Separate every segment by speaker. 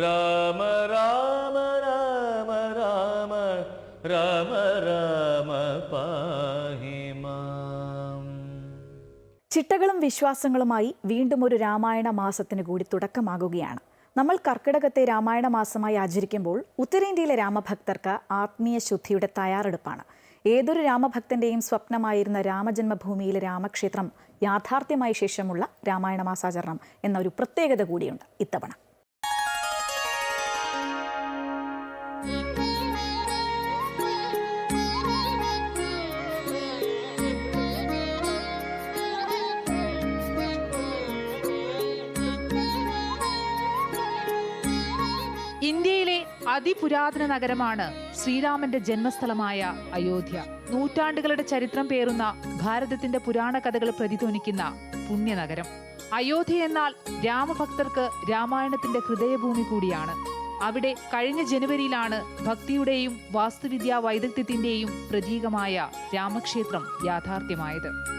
Speaker 1: രാമ രാമ രാമ രാമ രാമ രാമ
Speaker 2: ചിട്ടകളും വിശ്വാസങ്ങളുമായി വീണ്ടും ഒരു രാമായണ മാസത്തിന് കൂടി തുടക്കമാകുകയാണ്. നമ്മൾ കർക്കിടകത്തെ രാമായണ മാസമായി ആചരിക്കുമ്പോൾ ഉത്തരേന്ത്യയിലെ രാമഭക്തർക്ക് ആത്മീയ ശുദ്ധിയുടെ തയ്യാറെടുപ്പാണ്. ഏതൊരു രാമഭക്തന്റെയും സ്വപ്നമായിരുന്ന രാമജന്മഭൂമിയിലെ രാമക്ഷേത്രം യാഥാർത്ഥ്യമായ ശേഷമുള്ള രാമായണ മാസാചരണം എന്ന ഒരു പ്രത്യേകത കൂടിയുണ്ട് ഇത്തവണ.
Speaker 3: ഇന്ത്യയിലെ അതിപുരാതന നഗരമാണ് ശ്രീരാമന്റെ ജന്മസ്ഥലമായ അയോധ്യ. നൂറ്റാണ്ടുകളുടെ ചരിത്രം പേറുന്ന ഭാരതത്തിന്റെ പുരാണ കഥകൾ പ്രതിധ്വനിക്കുന്ന പുണ്യനഗരം. അയോധ്യ എന്നാൽ രാമഭക്തർക്ക് രാമായണത്തിന്റെ ഹൃദയഭൂമി കൂടിയാണ്. അവിടെ കഴിഞ്ഞ ജനുവരിയിലാണ് ഭക്തിയുടെയും വാസ്തുവിദ്യാ വൈദഗ്ധ്യത്തിന്റെയും പ്രതീകമായ രാമക്ഷേത്രം യാഥാർത്ഥ്യമായത്.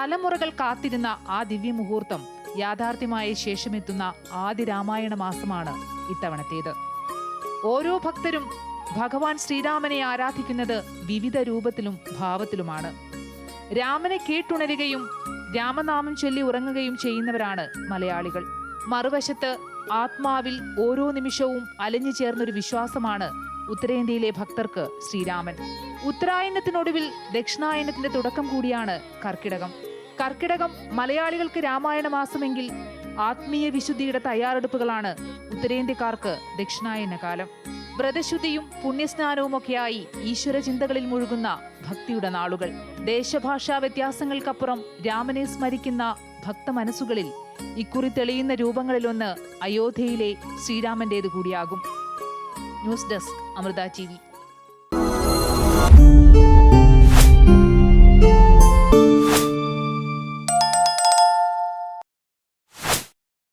Speaker 3: തലമുറകൾ കാത്തിരുന്ന ആ ദിവ്യമുഹൂർത്തം യാഥാർത്ഥ്യമായ ശേഷമെത്തുന്ന ആദ്യ രാമായണ മാസമാണ് ഇത്തവണത്തേത്. ഓരോ ഭക്തരും ഭഗവാൻ ശ്രീരാമനെ ആരാധിക്കുന്നത് വിവിധ രൂപത്തിലും ഭാവത്തിലുമാണ്. രാമനെ കേട്ടുണരുകയും രാമനാമം ചൊല്ലി ഉറങ്ങുകയും ചെയ്യുന്നവരാണ് മലയാളികൾ. മറുവശത്ത് ആത്മാവിൽ ഓരോ നിമിഷവും അലഞ്ഞു ചേർന്നൊരു വിശ്വാസമാണ് ഉത്തരേന്ത്യയിലെ ഭക്തർക്ക് ശ്രീരാമൻ. ഉത്തരായനത്തിനൊടുവിൽ ദക്ഷിണായനത്തിന്റെ തുടക്കം കൂടിയാണ് കർക്കിടകം. കർക്കിടകം മലയാളികൾക്ക് രാമായണ മാസമെങ്കിൽ ആത്മീയ വിശുദ്ധിയുടെ തയ്യാറെടുപ്പുകളാണ് ഉത്തരേന്ത്യക്കാർക്ക് ദക്ഷിണായന കാലം. വ്രതശുദ്ധിയും പുണ്യസ്നാനവുമൊക്കെയായി ഈശ്വര ചിന്തകളിൽ മുഴുകുന്ന ഭക്തിയുടെ നാളുകൾ. ദേശഭാഷാ വ്യത്യാസങ്ങൾക്കപ്പുറം രാമനെ സ്മരിക്കുന്ന ഭക്ത മനസ്സുകളിൽ ഇക്കുറി തെളിയുന്ന രൂപങ്ങളിലൊന്ന് അയോധ്യയിലെ ശ്രീരാമന്റേത് കൂടിയാകും ന്യൂസ് ഡെസ്ക് അമൃത ടി